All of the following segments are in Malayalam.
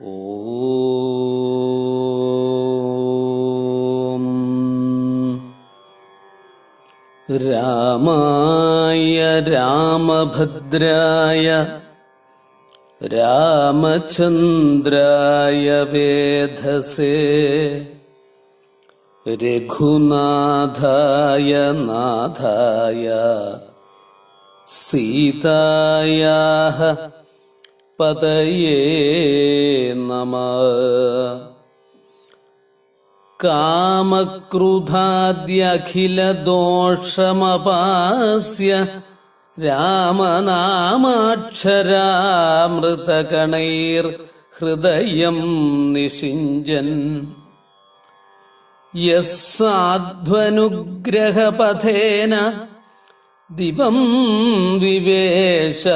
ഓം രാമായ രാമഭദ്രായ രാമചന്ദ്രായ വേധസേ രഘുനാഥായ നാഥായ സീതായാः പതയേ നമ. കാമക്രുധാദ്യഖിലദോഷമപാസ്യ രാമനാമാക്ഷരാമൃതകണൈർ ഹൃദയം നിഷിഞ്ചൻ. യസ്സാധ്വനുഗ്രഹപഥേന ദിവം വിവേശ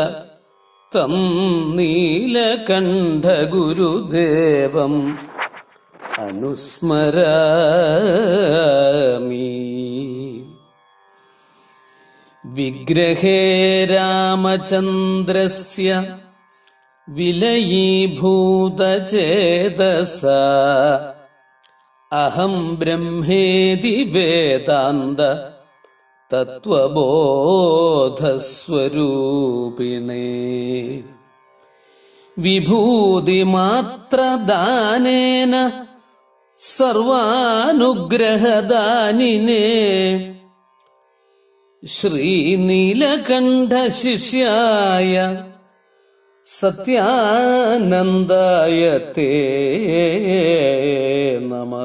തം നീലകണ്ഠഗുരുദേവം അനുസ്മരാമി. വിഗ്രഹേ രാമചന്ദ്രസ്യ വിലയീഭൂതചേതസ. അഹം ബ്രഹ്മേതി വേദാന്ത തത്വബോധസ്വരൂപിണേ. വിഭൂതിമാത്രദാനേന സർവാനുഗ്രഹദാനിനേ. ശ്രീനീലകണ്ഠശിഷ്യായ സത്യാനന്ദായ തേ നമ.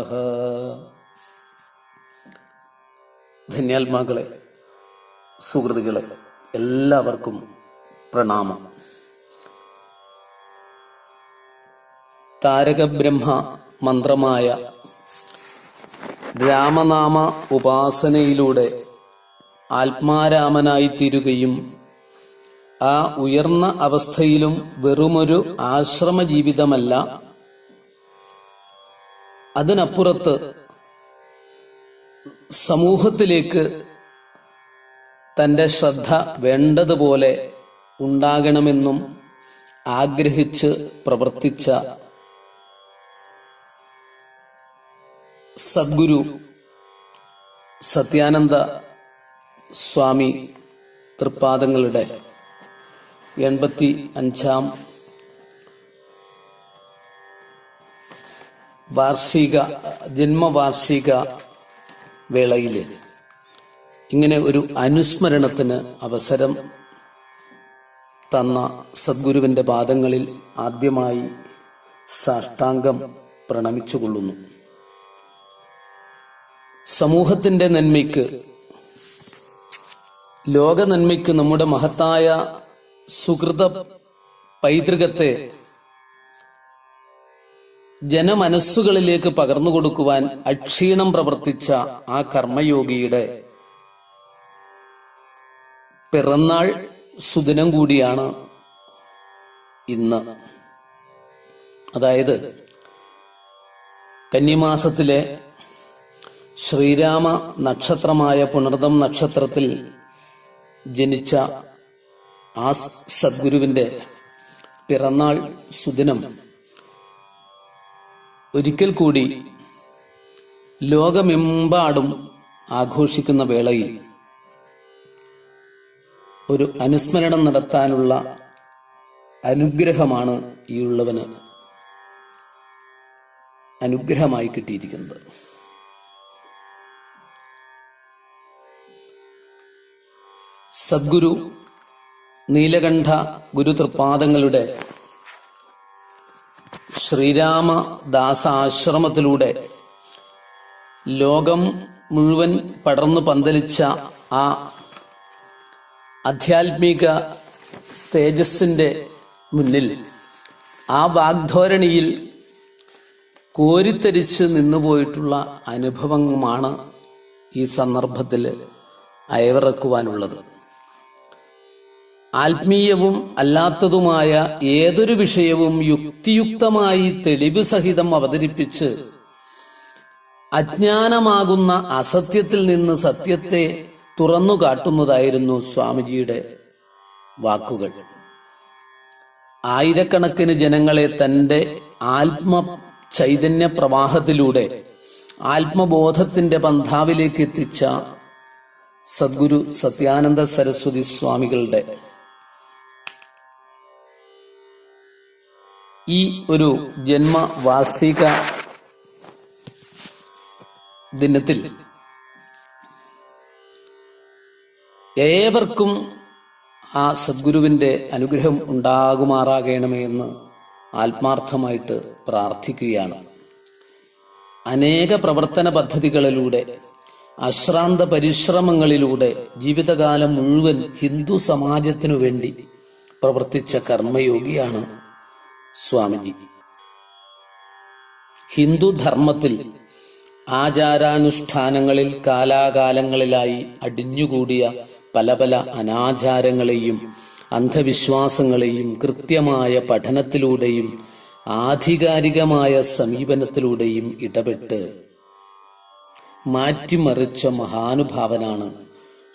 ധന്യാത്മാക്കളെ സുഹൃത്തുക്കളെ എല്ലാവർക്കും പ്രണാമം. താരകബ്രഹ്മ മന്ത്രമായ രാമനാമ ഉപാസനയിലൂടെ ആത്മാരാമനായി തീരുകയും ആ ഉയർന്ന അവസ്ഥയിലും വെറുമൊരു ആശ്രമ ജീവിതമല്ല അതിനപ്പുറത്ത് സമൂഹത്തിലേക്ക് തന്റെ ശ്രദ്ധ വേണ്ടതുപോലെ ഉണ്ടാകണമെന്നും ആഗ്രഹിച്ച് പ്രവർത്തിച്ച സദ്ഗുരു സത്യാനന്ദ സ്വാമി തൃപ്പാദങ്ങളുടെ എൺപത്തി അഞ്ചാം വാർഷിക ജന്മവാർഷിക വേളയിൽ ഇങ്ങനെ ഒരു അനുസ്മരണത്തിന് അവസരം തന്ന സദ്ഗുരുവിന്റെ പാദങ്ങളിൽ ആദ്യമായി സാഷ്ടാംഗം പ്രണമിച്ചുകൊള്ളുന്നു. സമൂഹത്തിന്റെ നന്മയ്ക്ക് ലോക നന്മയ്ക്ക് നമ്മുടെ മഹത്തായ സുഹൃത പൈതൃകത്തെ ജനമനസ്സുകളിലേക്ക് പകർന്നു കൊടുക്കുവാൻ അക്ഷീണം പ്രവർത്തിച്ച ആ കർമ്മയോഗിയുടെ പിറന്നാൾ സുദിനം കൂടിയാണ് ഇന്ന്. അതായത് കന്നിമാസത്തിലെ ശ്രീരാമ നക്ഷത്രമായ പുണർദം നക്ഷത്രത്തിൽ ജനിച്ച ആ സദ്ഗുരുവിന്റെ പിറന്നാൾ സുദിനം ഒരിക്കൽ കൂടി ലോകമെമ്പാടും ആഘോഷിക്കുന്ന വേളയിൽ ഒരു അനുസ്മരണം നടത്താനുള്ള അനുഗ്രഹമാണ് ഈ ഉള്ളവന് അനുഗ്രഹമായി കിട്ടിയിരിക്കുന്നത്. സദ്ഗുരു നീലകണ്ഠ ഗുരുതൃപാദങ്ങളുടെ ശ്രീരാമദാസാശ്രമത്തിലൂടെ ലോകം മുഴുവൻ പടർന്നു പന്തലിച്ച ആ ആധ്യാത്മിക തേജസ്സിന്റെ മുന്നിൽ ആ വാഗ്ധോരണിയിൽ കോരിത്തരിച്ച് നിന്നുപോയിട്ടുള്ള അനുഭവമാണ് ഈ സന്ദർഭത്തിൽ അയവിറക്കുവാനുള്ളത്. ആത്മീയവും അല്ലാത്തതുമായ ഏതൊരു വിഷയവും യുക്തിയുക്തമായി തെളിവ് സഹിതം അവതരിപ്പിച്ച് അജ്ഞാനമാകുന്ന അസത്യത്തിൽ നിന്ന് സത്യത്തെ തുറന്നു കാട്ടുന്നതായിരുന്നു സ്വാമിജിയുടെ വാക്കുകൾ. ആയിരക്കണക്കിന് ജനങ്ങളെ തന്റെ ആത്മ ചൈതന്യ പ്രവാഹത്തിലൂടെ ആത്മബോധത്തിന്റെ പന്ഥാവിലേക്ക് എത്തിച്ച സദ്ഗുരു സത്യാനന്ദ സരസ്വതി സ്വാമികളുടെ ഈ ഒരു ജന്മവാർഷിക ദിനത്തിൽ ഏവർക്കും ആ സദ്ഗുരുവിന്റെ അനുഗ്രഹം ഉണ്ടാകുമാറാകണമേ എന്ന് ആത്മാർത്ഥമായിട്ട് പ്രാർത്ഥിക്കുകയാണ്. അനേക പ്രവർത്തന പദ്ധതികളിലൂടെ അശ്രാന്ത പരിശ്രമങ്ങളിലൂടെ ജീവിതകാലം മുഴുവൻ ഹിന്ദു സമാജത്തിനു വേണ്ടി പ്രവർത്തിച്ച കർമ്മയോഗിയാണ് സ്വാമിജി. ഹിന്ദുധർമ്മത്തിൽ ആചാരാനുഷ്ഠാനങ്ങളിൽ കാലാകാലങ്ങളിലായി അടിഞ്ഞുകൂടിയ പല പല അനാചാരങ്ങളെയും അന്ധവിശ്വാസങ്ങളെയും കൃത്യമായ പഠനത്തിലൂടെയും ആധികാരികമായ സമീപനത്തിലൂടെയും ഇടപെട്ട് മാറ്റിമറിച്ച മഹാനുഭാവനാണ്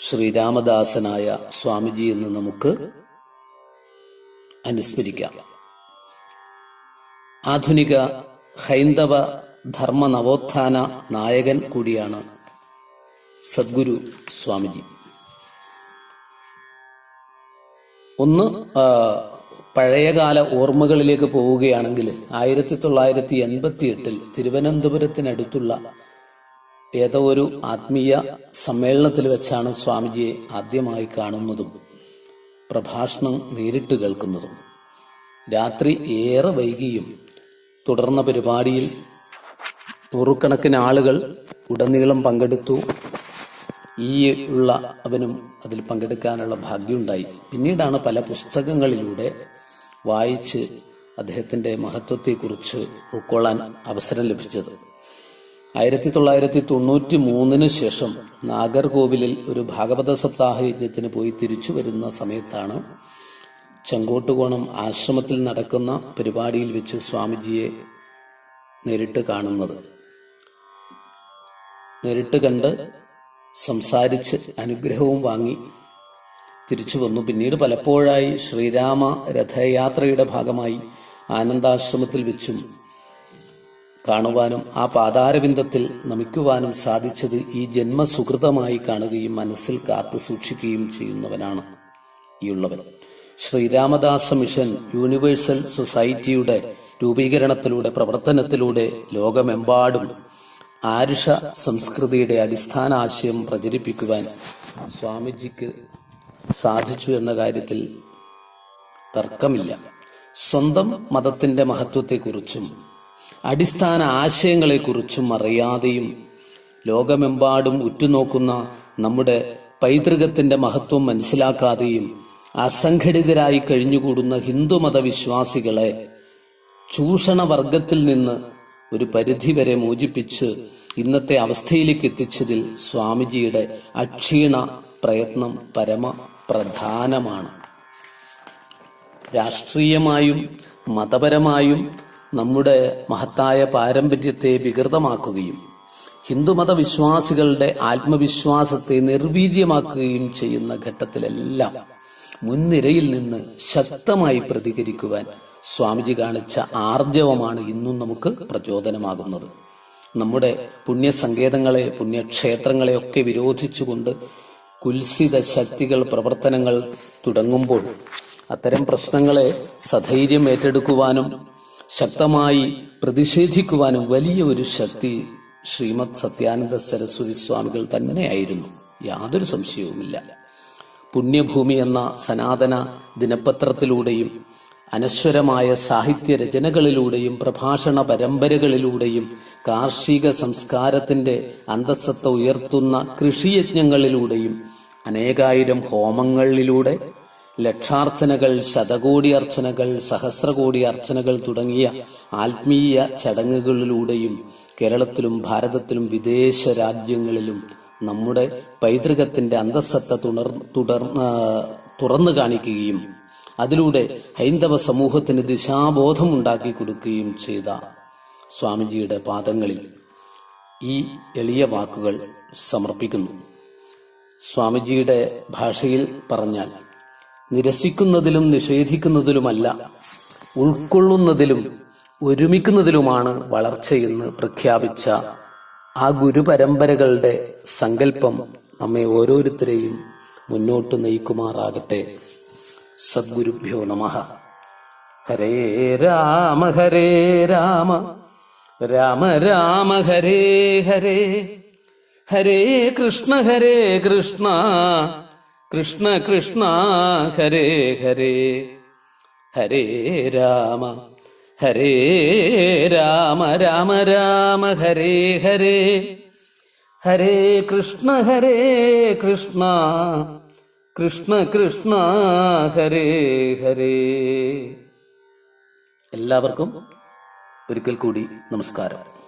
ശ്രീരാമദാസനായ സ്വാമിജി എന്ന് നമുക്ക് അനുസ്മരിക്കാം. ആധുനിക ഹൈന്ദവ ധർമ്മ നവോത്ഥാന നായകൻ കൂടിയാണ് സദ്ഗുരു സ്വാമിജി. ഒന്ന് പഴയകാല ഓർമ്മകളിലേക്ക് പോവുകയാണെങ്കിൽ ആയിരത്തി തൊള്ളായിരത്തി എൺപത്തി എട്ടിൽ തിരുവനന്തപുരത്തിനടുത്തുള്ള ഏതോ ഒരു ആത്മീയ സമ്മേളനത്തിൽ വെച്ചാണ് സ്വാമിജിയെ ആദ്യമായി കാണുന്നതും പ്രഭാഷണം നേരിട്ട് കേൾക്കുന്നതും. രാത്രി ഏറെ വൈകിയും തുടർന്ന പരിപാടിയിൽ നൂറുകണക്കിന് ആളുകൾ ഉടനീളം പങ്കെടുത്തു. ഈ ഉള്ള അവനും അതിൽ പങ്കെടുക്കാനുള്ള ഭാഗ്യമുണ്ടായി. പിന്നീടാണ് പല പുസ്തകങ്ങളിലൂടെ വായിച്ച് അദ്ദേഹത്തിന്റെ മഹത്വത്തെക്കുറിച്ച് ഉൾക്കൊള്ളാൻ അവസരം ലഭിച്ചത്. ആയിരത്തി തൊള്ളായിരത്തി തൊണ്ണൂറ്റി മൂന്നിന് ശേഷം നാഗർകോവിലിൽ ഒരു ഭാഗവത സപ്താഹ യജ്ഞത്തിന് പോയി തിരിച്ചു വരുന്ന സമയത്താണ് ചെങ്കോട്ടുകോണം ആശ്രമത്തിൽ നടക്കുന്ന പരിപാടിയിൽ വെച്ച് സ്വാമിജിയെ നേരിട്ട് കാണുന്നത്. നേരിട്ട് കണ്ട് സംസാരിച്ച് അനുഗ്രഹവും വാങ്ങി തിരിച്ചു വന്നു. പിന്നീട് പലപ്പോഴായി ശ്രീരാമ രഥയാത്രയുടെ ഭാഗമായി ആനന്ദാശ്രമത്തിൽ വെച്ചും കാണുവാനും ആ പാതാരവിന്ദത്തിൽ നമിക്കുവാനും സാധിച്ചത് ഈ ജന്മസുഹൃതമായി കാണുകയും മനസ്സിൽ കാത്തു സൂക്ഷിക്കുകയും ചെയ്യുന്നവനാണ് ഈ ഉള്ളവൻ. ശ്രീരാമദാസ മിഷൻ യൂണിവേഴ്സൽ സൊസൈറ്റിയുടെ രൂപീകരണത്തിലൂടെ പ്രവർത്തനത്തിലൂടെ ലോകമെമ്പാടും ആരുഷ സംസ്കൃതിയുടെ അടിസ്ഥാന ആശയം പ്രചരിപ്പിക്കുവാൻ സ്വാമിജിക്ക് സാധിച്ചു എന്ന കാര്യത്തിൽ തർക്കമില്ല. സ്വന്തം മതത്തിന്റെ മഹത്വത്തെക്കുറിച്ചും അടിസ്ഥാന ആശയങ്ങളെക്കുറിച്ചും അറിയാതെയും ലോകമെമ്പാടും ഉറ്റുനോക്കുന്ന നമ്മുടെ പൈതൃകത്തിന്റെ മഹത്വം മനസ്സിലാക്കാതെയും അസംഘടിതരായി കഴിഞ്ഞുകൂടുന്ന ഹിന്ദുമത വിശ്വാസികളെ ചൂഷണവർഗത്തിൽ നിന്ന് ഒരു പരിധി വരെ മോചിപ്പിച്ച് ഇന്നത്തെ അവസ്ഥയിലേക്ക് എത്തിച്ചതിൽ സ്വാമിജിയുടെ അക്ഷീണ പ്രയത്നം പരമ പ്രധാനമാണ് രാഷ്ട്രീയമായും മതപരമായും നമ്മുടെ മഹത്തായ പാരമ്പര്യത്തെ വികൃതമാക്കുകയും ഹിന്ദുമത വിശ്വാസികളുടെ ആത്മവിശ്വാസത്തെ നിർവീര്യമാക്കുകയും ചെയ്യുന്ന ഘട്ടത്തിലെല്ലാം മുൻനിരയിൽ നിന്ന് ശക്തമായി പ്രതികരിക്കുവാൻ സ്വാമിജി കാണിച്ച ആർജവമാണ് ഇന്നും നമുക്ക് പ്രചോദനമാകുന്നത്. നമ്മുടെ പുണ്യസങ്കേതങ്ങളെ പുണ്യക്ഷേത്രങ്ങളെ ഒക്കെ വിരോധിച്ചുകൊണ്ട് കുൽസിത ശക്തികൾ പ്രവർത്തനങ്ങൾ തുടങ്ങുമ്പോൾ അത്തരം പ്രശ്നങ്ങളെ സധൈര്യം ഏറ്റെടുക്കുവാനും ശക്തമായി പ്രതിഷേധിക്കുവാനും വലിയ ഒരു ശക്തി ശ്രീമദ് സത്യാനന്ദ സരസ്വതി സ്വാമികൾ തന്നെയായിരുന്നു യാതൊരു സംശയവുമില്ല. പുണ്യഭൂമി എന്ന സനാതന ദിനപത്രത്തിലൂടെയും അനശ്വരമായ സാഹിത്യ രചനകളിലൂടെയും പ്രഭാഷണ പരമ്പരകളിലൂടെയും കാർഷിക സംസ്കാരത്തിന്റെ അന്തസ്സത്ത ഉയർത്തുന്ന കൃഷിയജ്ഞങ്ങളിലൂടെയും അനേകായിരം ഹോമങ്ങളിലൂടെ ലക്ഷാർച്ചനകൾ ശതകോടി അർച്ചനകൾ സഹസ്രകോടി അർച്ചനകൾ തുടങ്ങിയ ആത്മീയ ചടങ്ങുകളിലൂടെയും കേരളത്തിലും ഭാരതത്തിലും വിദേശ രാജ്യങ്ങളിലും നമ്മുടെ പൈതൃകത്തിന്റെ അന്തസ്സത്ത തുടർ തുടർ തുറന്നു കാണിക്കുകയും അതിലൂടെ ഹൈന്ദവ സമൂഹത്തിന് ദിശാബോധം ഉണ്ടാക്കി കൊടുക്കുകയും ചെയ്ത സ്വാമിജിയുടെ പാദങ്ങളിൽ ഈ എളിയ വാക്കുകൾ സമർപ്പിക്കുന്നു. സ്വാമിജിയുടെ ഭാഷയിൽ പറഞ്ഞാൽ നിരസിക്കുന്നതിലും നിഷേധിക്കുന്നതിലുമല്ല ഉൾക്കൊള്ളുന്നതിലും ഒരുമിക്കുന്നതിലുമാണ് വളർച്ചയെന്ന് പ്രഖ്യാപിച്ച ആ ഗുരുപരമ്പരകളുടെ സങ്കല്പം നമ്മെ ഓരോരുത്തരെയും മുന്നോട്ട് നയിക്കുമാറാകട്ടെ. സദ്ഗുരുഭ്യോ നമ ഹരേ രാമ ഹരേ രാമ രാമ രാമ ഹരേ ഹരേ ഹരേ കൃഷ്ണ ഹരേ കൃഷ്ണ കൃഷ്ണ കൃഷ്ണ ഹരേ ഹരേ ഹരേ രാമ ഹരേ രാമ രാമ രാമ ഹരേ ഹരേ ഹരേ കൃഷ്ണ ഹരേ കൃഷ്ണ കൃഷ്ണ കൃഷ്ണ ഹരേ ഹരേ. എല്ലാവർക്കും ഒരിക്കൽ കൂടി നമസ്കാരം.